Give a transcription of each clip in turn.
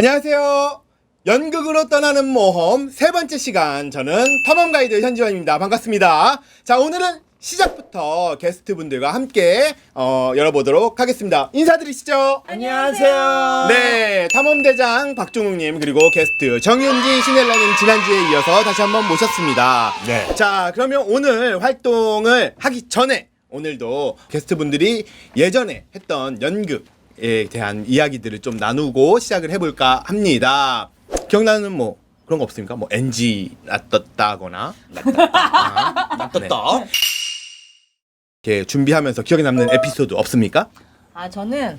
안녕하세요. 연극으로 떠나는 모험 세 번째 시간 저는 탐험 가이드 현지원입니다. 반갑습니다. 자 오늘은 시작부터 게스트분들과 함께 어, 열어보도록 하겠습니다. 인사드리시죠. 안녕하세요. 네, 탐험대장 박종욱님 그리고 게스트 정윤지 시넬라님 지난주에 이어서 다시 한번 모셨습니다. 네. 자, 그러면 오늘 활동을 하기 전에 오늘도 게스트분들이 예전에 했던 연극 에 대한 이야기들을 좀 나누고 시작을 해볼까 합니다. 기억나는 뭐 그런 거 없습니까? 뭐 NG 놔뒀다거나 떴다. 이렇게 준비하면서 기억에 남는 에피소드 없습니까? 아 저는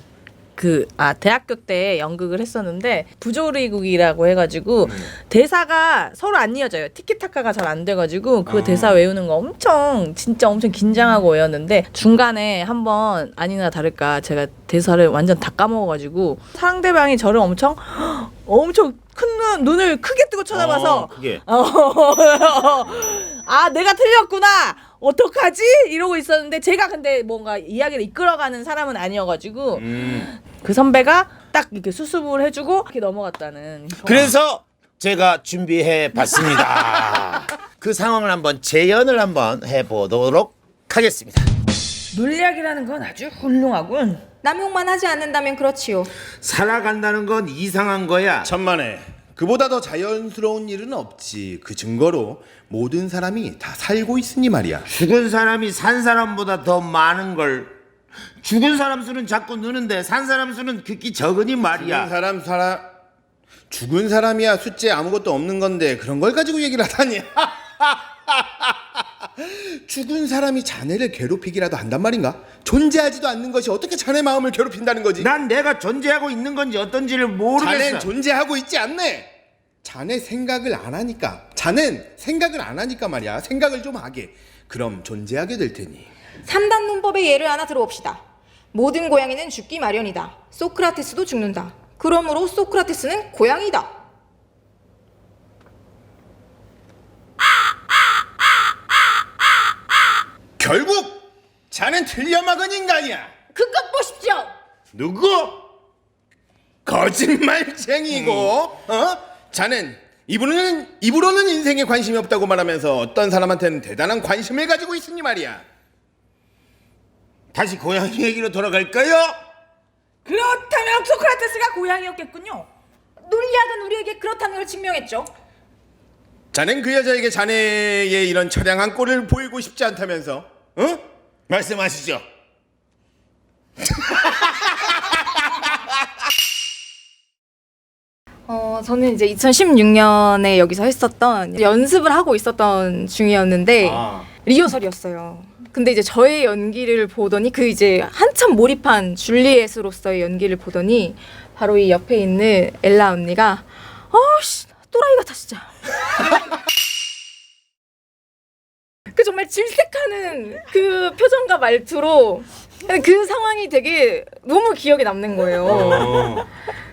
그 아 대학교 때 연극을 했었는데 부조리국이라고 해가지고 대사가 서로 안 이어져요. 티키타카가 잘 안 돼가지고 그 아. 대사 외우는 거 엄청 진짜 엄청 긴장하고 외웠는데 중간에 한번 아니나 다를까 제가 대사를 완전 다 까먹어가지고 상대방이 저를 엄청 엄청 큰 눈, 눈을 크게 뜨고 쳐다봐서 어, 그게. 어, 아 내가 틀렸구나 어떡하지 이러고 있었는데 제가 근데 뭔가 이야기를 이끌어가는 사람은 아니어가지고 음. 그 선배가 딱 이렇게 수습을 해주고 이렇게 넘어갔다는 그래서 제가 준비해 봤습니다. 그 상황을 한번 재연을 한번 해 보도록 하겠습니다. 물리학이라는 건 아주 훌륭하군 남용만 하지 않는다면 그렇지요. 살아간다는 건 이상한 거야. 천만에 그보다 더 자연스러운 일은 없지. 그 증거로 모든 사람이 다 살고 있으니 말이야. 죽은 사람이 산 사람보다 더 많은 걸 죽은 사람 수는 자꾸 느는데 산 사람 수는 극히 적으니 죽은 말이야. 사람 사람 죽은 사람이야 숫자에 아무것도 없는 건데 그런 걸 가지고 얘기를 하다니. 죽은 사람이 자네를 괴롭히기라도 한단 말인가? 존재하지도 않는 것이 어떻게 자네 마음을 괴롭힌다는 거지? 난 내가 존재하고 있는 건지 어떤지를 모르겠어. 자넨 존재하고 있지 않네. 자네 생각을 안 하니까. 자넨 생각을 안 하니까 말이야. 생각을 좀 하게. 그럼 존재하게 될 테니. 3단 문법의 예를 하나 들어봅시다. 모든 고양이는 죽기 마련이다. 소크라테스도 죽는다. 그러므로 소크라테스는 고양이다. 결국 자넨 틀려막은 인간이야. 그것 보십시오. 누구? 거짓말쟁이고, 어? 자넨 입으로는 입으로는 인생에 관심이 없다고 말하면서 어떤 사람한테는 대단한 관심을 가지고 있으니 말이야. 다시 고양이 얘기로 돌아갈까요? 그렇다면 소크라테스가 고양이였겠군요 논리학은 우리에게 그렇다는 걸 증명했죠. 자넨 그 여자에게 자네의 이런 처량한 꼴을 보이고 싶지 않다면서, 어? 말씀하시죠. 어, 저는 이제 2016년에 여기서 했었던 연습을 하고 있었던 중이었는데 아. 리허설이었어요. 근데 이제 저의 연기를 보더니 그 이제 한참 몰입한 줄리엣으로서의 연기를 보더니 바로 이 옆에 있는 엘라 언니가 어씨 또라이 같아 진짜. 그 정말 질색하는 그 표정과 말투로 그 상황이 되게 너무 기억에 남는 거예요.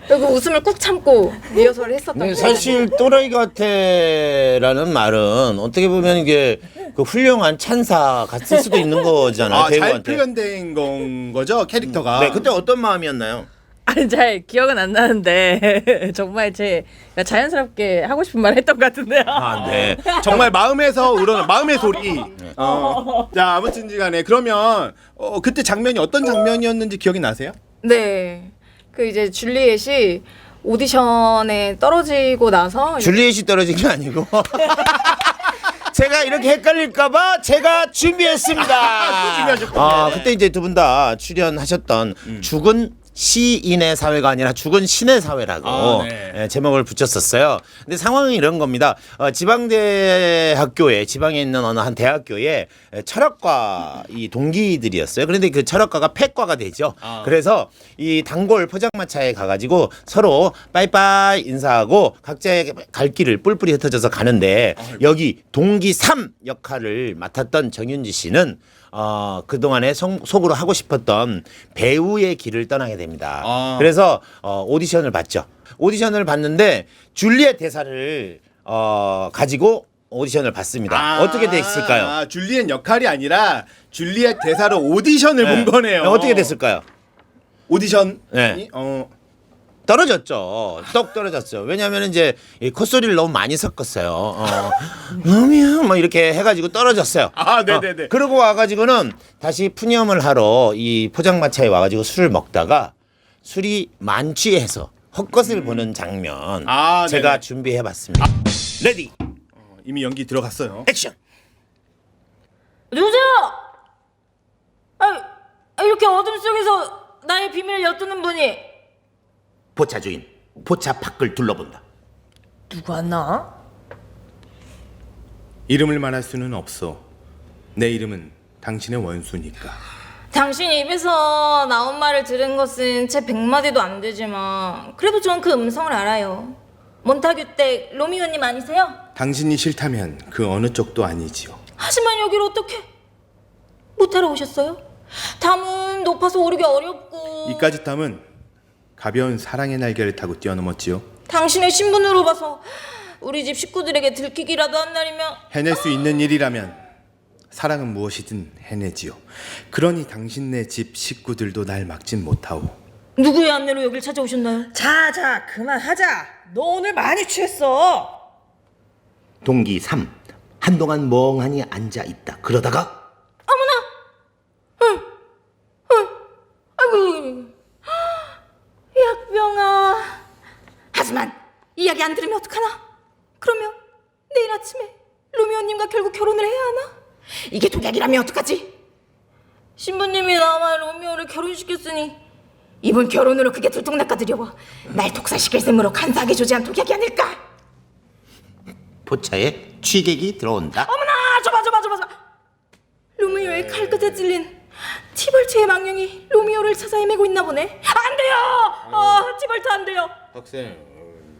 그리고 웃음을 꾹 참고 리허설을 했었던 네, 거예요. 사실 또라이 같아라는 말은 어떻게 보면 이게 그 훌륭한 찬사 같을 수도 있는 거잖아요. 아, 잘 배우한테. 표현된 건 거죠, 캐릭터가. 네, 그때 어떤 마음이었나요? 아니 잘 기억은 안 나는데 정말 제 자연스럽게 하고 싶은 말 했던 것 같은데요 아, 네. 정말 마음에서 우러나 마음의 소리. 어. 자 아무튼지간에 그러면 어, 그때 장면이 어떤 장면이었는지 기억이 나세요? 네. 그 이제 줄리엣이 오디션에 떨어지고 나서 줄리엣이 떨어진 게 아니고. 제가 이렇게 헷갈릴까봐 제가 준비했습니다. 아, 그때 이제 두 분 다 출연하셨던 죽은 시인의 사회가 아니라 죽은 신의 사회라고 아, 네. 예, 제목을 붙였었어요. 근데 상황은 이런 겁니다. 어, 지방대학교에 지방에 있는 어느 한 대학교에 에, 철학과 이 동기들이었어요. 그런데 그 철학과가 폐과가 되죠. 아. 그래서 이 단골 포장마차에 가가지고 서로 빠이빠이 인사하고 각자의 갈 길을 뿔뿔이 흩어져서 가는데 여기 동기 3 역할을 맡았던 정윤지 씨는 어, 그동안에 속, 속으로 하고 싶었던 배우의 길을 떠나게 됩니다. 아. 그래서 어, 오디션을 봤죠. 오디션을 봤는데 줄리엣 대사를 어, 가지고 오디션을 봤습니다. 어떻게 됐을까요? 아, 줄리엣 역할이 아니라 줄리엣 대사로 오디션을 네. 본 거네요. 어떻게 됐을까요? 오디션? 네. 어 떨어졌죠. 똑 떨어졌어요. 왜냐하면 이제 이 콧소리를 너무 많이 섞었어요. 어, 음이야 뭐 이렇게 해가지고 떨어졌어요. 아, 네네네. 어, 그러고 와가지고는 다시 푸념을 하러 이 포장마차에 와가지고 술을 먹다가 술이 만취해서 헛것을 보는 장면 아, 제가 네네. 준비해봤습니다. 레디 이미 연기 들어갔어요. 액션. 누구세요? 아, 이렇게 어둠 속에서 나의 비밀을 엿드는 분이 포차 주인 포차 밖을 둘러본다. 누구 왔나? 이름을 말할 수는 없어. 내 이름은 당신의 원수니까. 당신 입에서 나온 말을 들은 것은 채 백마디도 안 되지만 그래도 전 그 음성을 알아요. 몬타규 댁 로미오님 아니세요? 당신이 싫다면 그 어느 쪽도 아니지요. 하지만 여기를 어떻게 못하러 오셨어요? 담은 높아서 오르기 어렵고 이까지 땀은 가벼운 사랑의 날개를 타고 뛰어넘었지요. 당신의 신분으로 봐서 우리 집 식구들에게 들키기라도 한다면 해낼 수 있는 일이라면 사랑은 무엇이든 해내지요. 그러니 당신네 집 식구들도 날 막진 못하오. 누구의 안내로 여길 찾아오셨나요? 자 자 그만하자. 너 오늘 많이 취했어. 동기 3 한동안 멍하니 앉아 있다. 그러다가 아이고 약병아 하지만 이야기 안 들으면 어떡하나? 그러면 내일 아침에 로미오님과 결국 결혼을 해야 하나? 이게 독약이라면 어떡하지? 신부님이 나와 로미오를 결혼시켰으니 이번 결혼으로 그게 들통날까두려워 날 독살시킬 셈으로 간사하게 조제한 독약이 아닐까? 포차에 취객이 들어온다. 어머나 저봐 저봐 저봐 저봐 로미오의 칼끝에 찔린 티벌트의 망령이 로미오를 찾아 헤매고 있나 보네 안 돼요 아 티벌트 안 돼요 학생,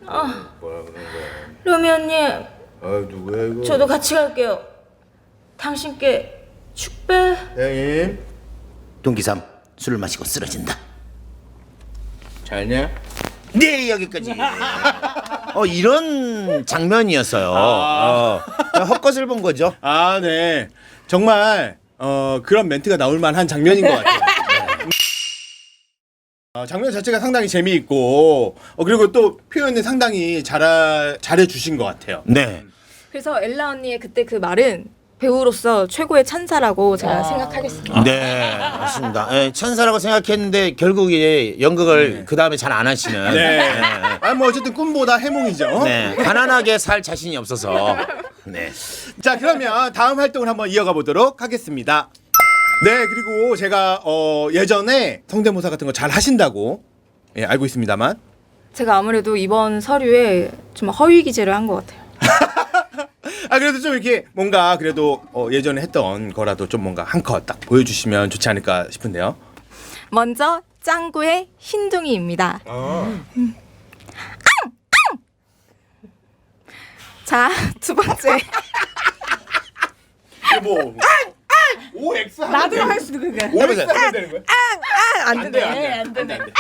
아 뭐라 그런 거야? 로미오님 아 누구야 이거? 저도 같이 갈게요 당신께 축배 형님, 동기 3 술을 마시고 쓰러진다. 잘냐? 네 여기까지. 어 이런 장면이었어요. 어, 헛것을 본 거죠. 아, 네. 정말 어, 그런 멘트가 나올 만한 장면인 것 같아요. 네. 어, 장면 자체가 상당히 재미있고 어, 그리고 또 표현을 상당히 잘 잘해 주신 것 같아요. 네. 그래서 엘라 언니의 그때 그 말은 배우로서 최고의 찬사라고 제가 생각하겠습니다 네, 맞습니다. 예, 천사라고 생각했는데 결국 이제 연극을 그 다음에 잘 안 하시는. 네. 아, 뭐 어쨌든 꿈보다 해몽이죠. 네, 가난하게 살 자신이 없어서. 네. 자, 그러면 다음 활동을 한번 이어가 보도록 하겠습니다. 네, 그리고 제가 어, 예전에 성대모사 같은 거 잘 하신다고 예, 알고 있습니다만 제가 아무래도 이번 서류에 좀 허위 기재를 한 것 같아요 아 그래도 좀 이렇게 뭔가 그래도 어, 예전에 했던 거라도 좀 뭔가 한 컷 딱 보여주시면 좋지 않을까 싶은데요. 먼저 짱구의 흰둥이입니다 음. 자, 두 번째. 뭐 OX 나도 할수 있는 거야. OX 하면 되는 거야? 안안 돼, 안 돼, 되네. 안 되네. 안 돼.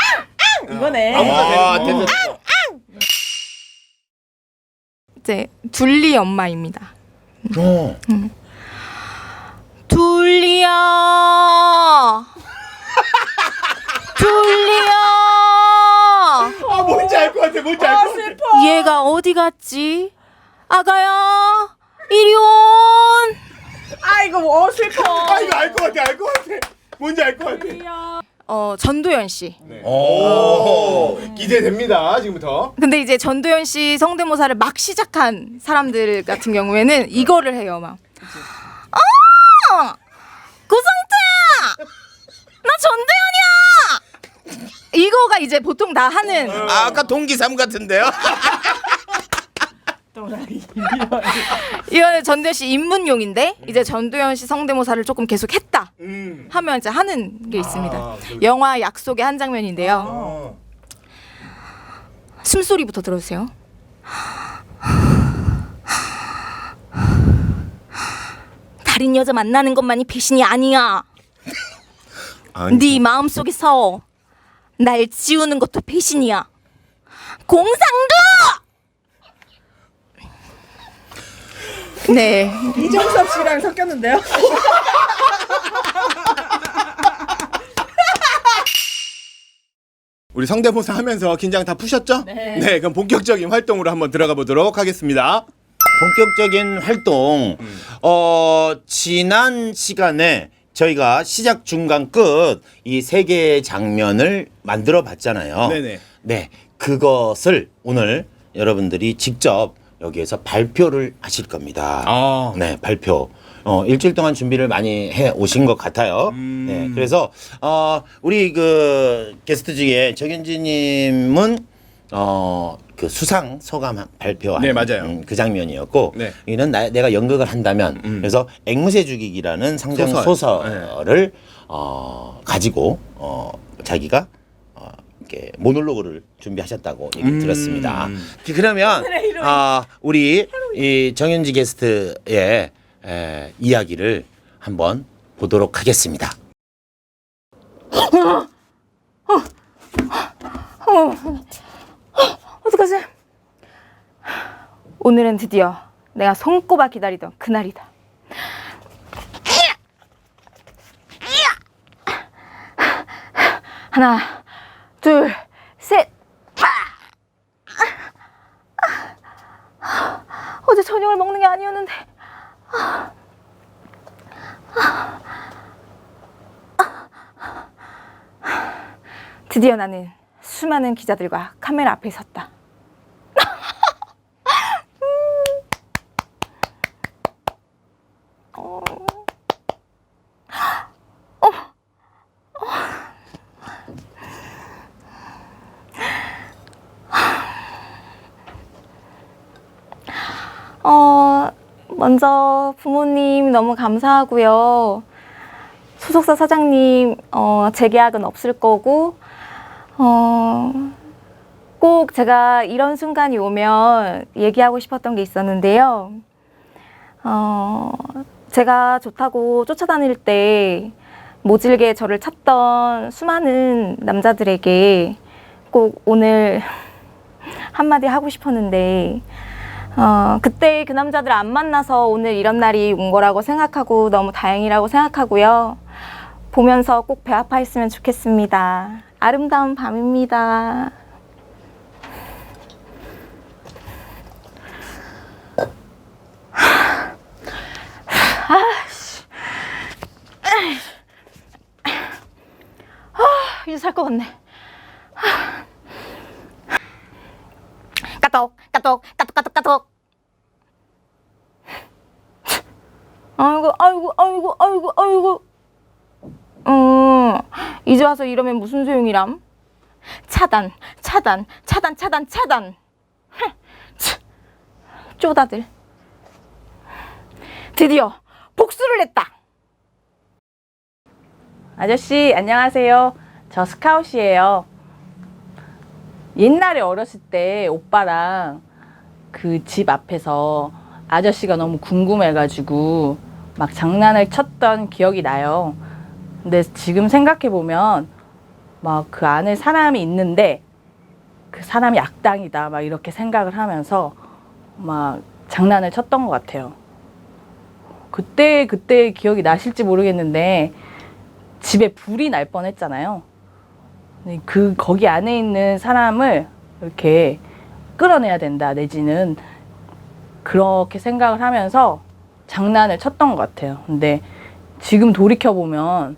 이거네. 아무거나 아, 되는 거. 됐어. 이제 둘리 엄마입니다. 어. 둘리야. 둘리야. 아 뭔지 알 것 같아, 뭔지 알것 같아. 얘가 어디 갔지? 아가야, 이리 온. 아이고 어 슬퍼. 아 이거 알 것 같아, 알 것 같아. 뭔지 알 것 같아. 어, 전도연 씨. 오, 기대됩니다 지금부터. 근데 이제 전도연 씨 성대모사를 막 시작한 사람들 같은 경우에는 이거를 해요, 막. 어! 고성태야! 나 전도연이야! 이거가 이제 보통 다 하는 아, 아까 동기 3 같은데요? 이거는 전도연 씨 입문용인데 이제 전도연 씨 성대모사를 조금 계속 했다 음. 하면 이제 하는 게 있습니다. 아, 그렇구나. 영화 약속의 한 장면인데요. 어. 숨소리부터 들어주세요. 다른 여자 만나는 것만이 배신이 아니야. 네 마음 속에서 날 지우는 것도 배신이야. 공상도! 네. 이정섭 씨랑 섞였는데요. 우리 성대모사 하면서 긴장 다 푸셨죠? 네. 그럼 본격적인 활동으로 한번 들어가 보도록 하겠습니다. 본격적인 활동 어 지난 시간에 저희가 시작 중간 끝 이 세 개의 장면을 만들어 봤잖아요. 네네. 네. 그것을 오늘 여러분들이 직접 여기에서 발표를 하실 겁니다. 아. 네, 발표. 어, 일주일 동안 준비를 많이 해 오신 것 같아요. 음. 네, 그래서 어, 우리 그 게스트 중에 정현지님은 어, 그 수상 소감 발표한 네, 맞아요. 음, 그 장면이었고 네. 이는 나, 내가 연극을 한다면 음. 그래서 앵무새 죽이기라는 상장 소설. 소설 을 어, 가지고 어, 자기가 어, 이렇게 모놀로그를 준비하셨다고 얘기 를 음. 들었습니다. 그러면 아, 우리 이 정윤지 게스트의 에, 이야기를 한번 보도록 하겠습니다. 어떡하지? 오늘은 드디어 내가 손꼽아 기다리던 그날이다. 하나, 둘, 셋. 어제 저녁을 먹는 게 아니었는데. 드디어 나는 수많은 기자들과 카메라 앞에 섰다. 어, 먼저 부모님 너무 감사하고요. 소속사 사장님, 어, 재계약은 없을 거고, 어, 꼭 제가 이런 순간이 오면 얘기하고 싶었던 게 있었는데요. 어, 제가 좋다고 쫓아다닐 때 모질게 저를 찾던 수많은 남자들에게 꼭 오늘 한마디 하고 싶었는데, 어, 그때 그 남자들 안 만나서 오늘 이런 날이 온 거라고 생각하고 너무 다행이라고 생각하고요. 보면서 꼭 배 아파했으면 좋겠습니다. 아름다운 밤입니다. 아, 이제 살 것 같네. 까똑, 까똑, 까똑, 까똑, 까똑. 아이고, 아이고, 아이고, 아이고, 아이고. 음, 이제 와서 이러면 무슨 소용이람? 차단, 차단, 차단, 차단, 차단. 쪼다들. 드디어 복수를 냈다. 아저씨 안녕하세요. 저 스카웃이에요. 옛날에 어렸을 때 오빠랑 그 집 앞에서 아저씨가 너무 궁금해가지고 막 장난을 쳤던 기억이 나요. 근데 지금 생각해 보면 막 그 안에 사람이 있는데 그 사람이 악당이다 막 이렇게 생각을 하면서 막 장난을 쳤던 것 같아요. 그때 그때 기억이 나실지 모르겠는데 집에 불이 날 뻔했잖아요. 그 거기 안에 있는 사람을 이렇게 끌어내야 된다 내지는 그렇게 생각을 하면서 장난을 쳤던 것 같아요. 근데 지금 돌이켜 보면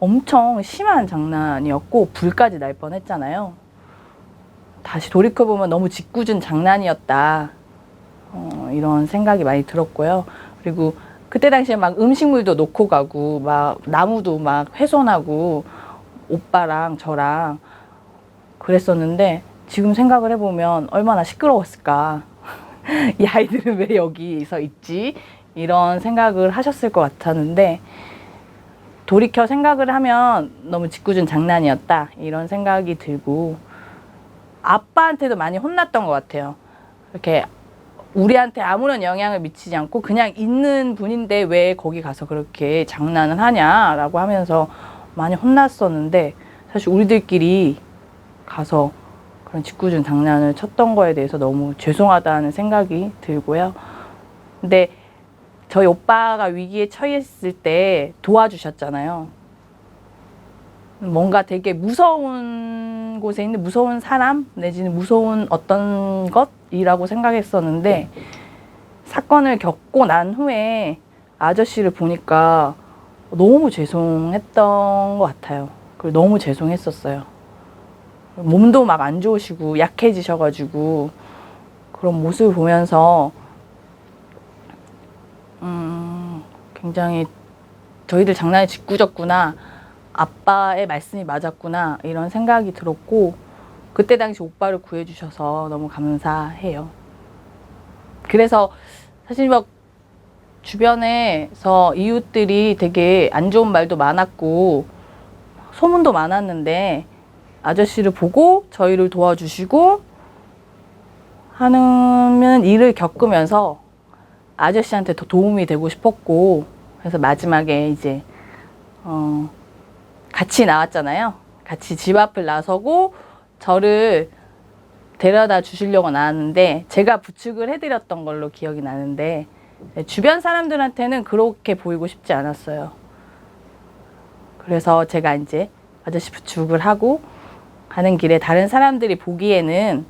엄청 심한 장난이었고 불까지 날 뻔했잖아요. 다시 돌이켜 보면 너무 짓궂은 장난이었다. 어, 이런 생각이 많이 들었고요. 그리고 그때 당시에 막 음식물도 놓고 가고 막 나무도 막 훼손하고 오빠랑 저랑 그랬었는데 지금 생각을 해보면 얼마나 시끄러웠을까. 이 아이들은 왜 여기서 있지? 이런 생각을 하셨을 것 같았는데 돌이켜 생각을 하면 너무 짓궂은 장난이었다. 이런 생각이 들고 아빠한테도 많이 혼났던 것 같아요. 이렇게 우리한테 아무런 영향을 미치지 않고 그냥 있는 분인데 왜 거기 가서 그렇게 장난을 하냐라고 하면서 많이 혼났었는데 사실 우리들끼리 가서 그런 짓궂은 장난을 쳤던 거에 대해서 너무 죄송하다는 생각이 들고요. 근데 저희 오빠가 위기에 처했을 때 도와주셨잖아요. 뭔가 되게 무서운 곳에 있는 무서운 사람 내지는 무서운 어떤 것이라고 생각했었는데 사건을 겪고 난 후에 아저씨를 보니까 너무 죄송했던 것 같아요. 그리고 너무 죄송했었어요. 몸도 막 안 좋으시고 약해지셔가지고 그런 모습을 보면서 음, 굉장히 저희들 장난이 짓궂었구나. 아빠의 말씀이 맞았구나. 이런 생각이 들었고, 그때 당시 오빠를 구해주셔서 너무 감사해요. 그래서 사실 막 주변에서 이웃들이 되게 안 좋은 말도 많았고, 소문도 많았는데, 아저씨를 보고 저희를 도와주시고, 하는 일을 겪으면서 아저씨한테 더 도움이 되고 싶었고 그래서 마지막에 이제 어 같이 나왔잖아요. 같이 집 앞을 나서고 저를 데려다 주시려고 나왔는데 제가 부축을 해드렸던 걸로 기억이 나는데 네, 주변 사람들한테는 그렇게 보이고 싶지 않았어요. 그래서 제가 이제 아저씨 부축을 하고 가는 길에 다른 사람들이 보기에는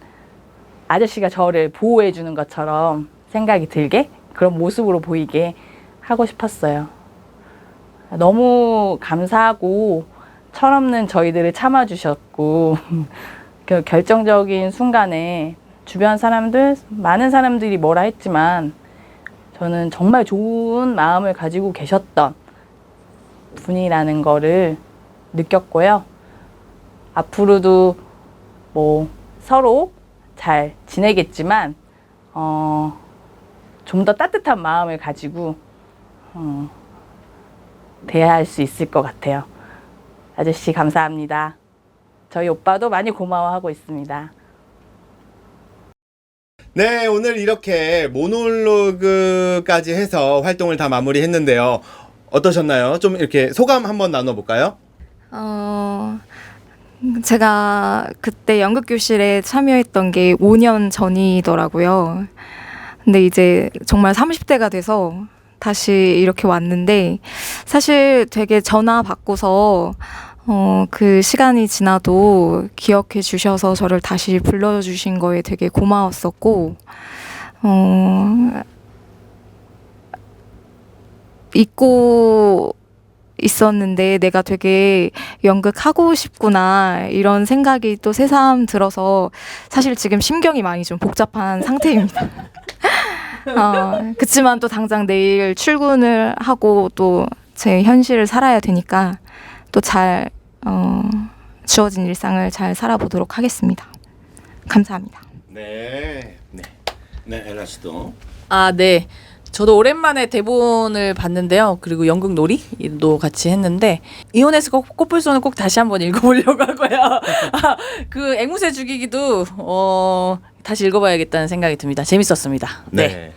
아저씨가 저를 보호해 주는 것처럼 생각이 들게 그런 모습으로 보이게 하고 싶었어요. 너무 감사하고 철없는 저희들을 참아주셨고 그 결정적인 순간에 주변 사람들 많은 사람들이 뭐라 했지만 저는 정말 좋은 마음을 가지고 계셨던 분이라는 거를 느꼈고요. 앞으로도 뭐 서로 잘 지내겠지만 어, 좀 더 따뜻한 마음을 가지고 어, 대화할 수 있을 것 같아요. 아저씨 감사합니다. 저희 오빠도 많이 고마워하고 있습니다. 네, 오늘 이렇게 모놀로그까지 해서 활동을 다 마무리했는데요. 어떠셨나요? 좀 이렇게 소감 한번 나눠볼까요? 어, 제가 그때 연극 교실에 참여했던 게 5년 전이더라고요. 근데 이제 정말 30대가 돼서 다시 이렇게 왔는데 사실 되게 전화 받고서 어, 그 시간이 지나도 기억해 주셔서 저를 다시 불러주신 거에 되게 고마웠었고, 어, 잊고 있었는데 내가 되게 연극하고 싶구나 이런 생각이 또 새삼 들어서 사실 지금 심경이 많이 좀 복잡한 상태입니다. 어, 그치만 또 당장 내일 출근을 하고 또 제 현실을 살아야 되니까 또잘 어, 주어진 일상을 잘 살아보도록 하겠습니다. 감사합니다. 네. 네. 네, 엘라 씨도. 아, 네. 저도 오랜만에 대본을 봤는데요. 그리고 연극 놀이도 같이 했는데 이혼해서 꼭 꽃불son을 꼭 다시 한번 읽어보려고 하고요. 아, 그 앵무새 죽이기도 어, 다시 읽어봐야겠다는 생각이 듭니다. 재밌었습니다. 네. 네.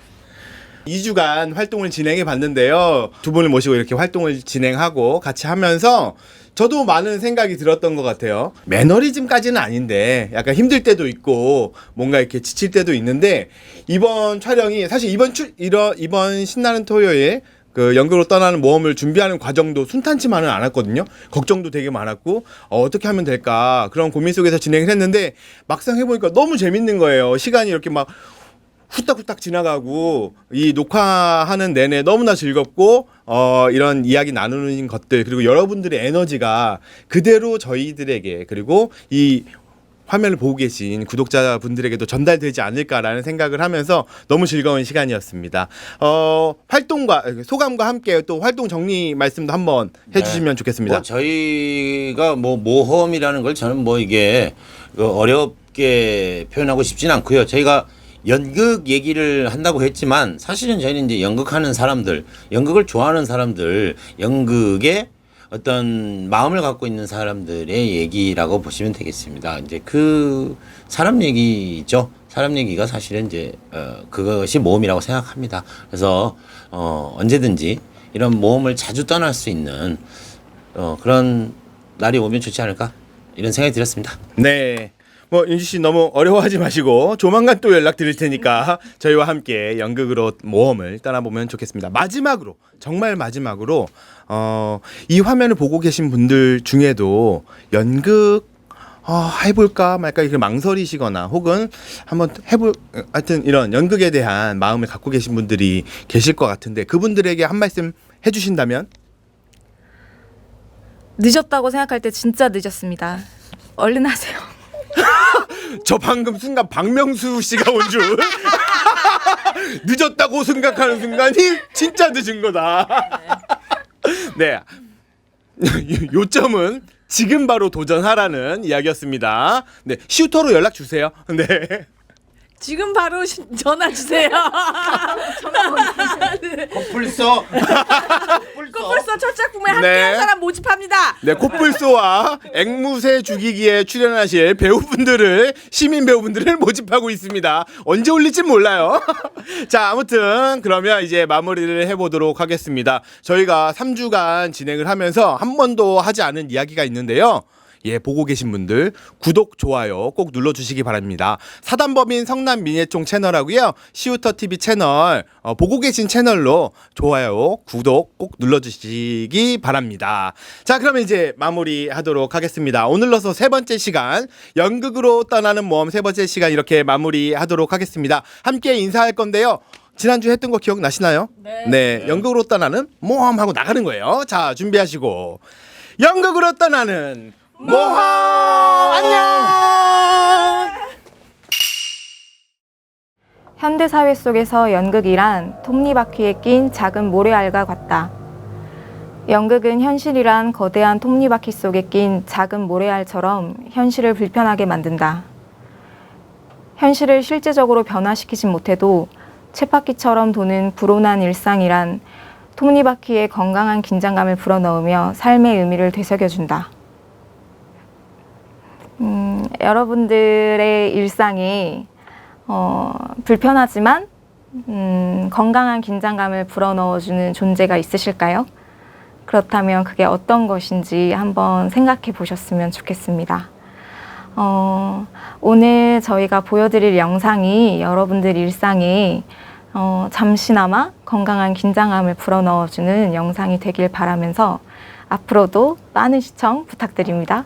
2주간 활동을 진행해 봤는데요. 두 분을 모시고 이렇게 활동을 진행하고 같이 하면서 저도 많은 생각이 들었던 것 같아요. 매너리즘까지는 아닌데 약간 힘들 때도 있고 뭔가 이렇게 지칠 때도 있는데 이번 촬영이 사실 이번 출 이런 이번 신나는 토요일 그 연극으로 떠나는 모험을 준비하는 과정도 순탄치만은 않았거든요. 걱정도 되게 많았고 어, 어떻게 하면 될까 그런 고민 속에서 진행을 했는데 막상 해보니까 너무 재밌는 거예요. 시간이 이렇게 막 후딱후딱 지나가고 이 녹화하는 내내 너무나 즐겁고 어 이런 이야기 나누는 것들 그리고 여러분들의 에너지가 그대로 저희들에게 그리고 이 화면을 보고 계신 구독자분들에게도 전달되지 않을까라는 생각을 하면서 너무 즐거운 시간이었습니다. 어 활동과 소감과 함께 또 활동 정리 말씀도 한번 해주시면 좋겠습니다. 뭐 저희가 뭐 모험이라는 걸 저는 뭐 이게 그 어렵게 표현하고 싶진 않고요. 저희가 연극 얘기를 한다고 했지만 사실은 저희는 이제 연극하는 사람들, 연극을 좋아하는 사람들, 연극에 어떤 마음을 갖고 있는 사람들의 얘기라고 보시면 되겠습니다. 이제 그 사람 얘기죠. 사람 얘기가 사실은 이제 어 그것이 모험이라고 생각합니다. 그래서 어 언제든지 이런 모험을 자주 떠날 수 있는 어 그런 날이 오면 좋지 않을까 이런 생각이 들었습니다. 네. 뭐 윤지 씨 너무 어려워하지 마시고 조만간 또 연락 드릴 테니까 저희와 함께 연극으로 모험을 떠나보면 좋겠습니다. 마지막으로 정말 마지막으로 어, 이 화면을 보고 계신 분들 중에도 연극 어, 해볼까 말까 이렇게 망설이시거나 혹은 한번 해볼 하여튼 이런 연극에 대한 마음을 갖고 계신 분들이 계실 것 같은데 그분들에게 한 말씀 해주신다면 늦었다고 생각할 때 진짜 늦었습니다. 얼른 하세요. 저 방금 순간 박명수 씨가 온 줄 늦었다고 생각하는 순간이 진짜 늦은 거다. 네. 요- 요점은 지금 바로 도전하라는 이야기였습니다. 네, 슈터로 연락 주세요. 네. 지금 바로 시- 전화 주세요. 코뿔소. 코뿔소 첫 작품에 네. 함께한 사람 모집합니다. 네, 코뿔소와 앵무새 죽이기에 출연하실 배우분들을 시민 배우분들을 모집하고 있습니다. 언제 올릴지 몰라요. 자, 아무튼 그러면 이제 마무리를 해보도록 하겠습니다. 저희가 3주간 진행을 하면서 한 번도 하지 않은 이야기가 있는데요. 예, 보고 계신 분들 구독, 좋아요 꼭 눌러주시기 바랍니다. 사단법인 성남 민예총 채널하고요. 시우터 TV 채널 어, 보고 계신 채널로 좋아요, 구독 꼭 눌러주시기 바랍니다. 자, 그러면 이제 마무리하도록 하겠습니다. 오늘로서 세 번째 시간 연극으로 떠나는 모험 세 번째 시간 이렇게 마무리하도록 하겠습니다. 함께 인사할 건데요. 지난주 했던 거 기억나시나요? 네. 연극으로 떠나는 모험하고 나가는 거예요. 자, 준비하시고 연극으로 떠나는 모험 안녕. 현대 사회 속에서 연극이란 톱니바퀴에 낀 작은 모래알과 같다. 연극은 현실이란 거대한 톱니바퀴 속에 낀 작은 모래알처럼 현실을 불편하게 만든다. 현실을 실제적으로 변화시키진 못해도 쳇바퀴처럼 도는 불온한 일상이란 톱니바퀴에 건강한 긴장감을 불어넣으며 삶의 의미를 되새겨준다. 음, 여러분들의 일상이 어, 불편하지만 음, 건강한 긴장감을 불어넣어주는 존재가 있으실까요? 그렇다면 그게 어떤 것인지 한번 생각해 보셨으면 좋겠습니다. 어, 오늘 저희가 보여드릴 영상이 여러분들 일상에 어, 잠시나마 건강한 긴장감을 불어넣어주는 영상이 되길 바라면서 앞으로도 많은 시청 부탁드립니다.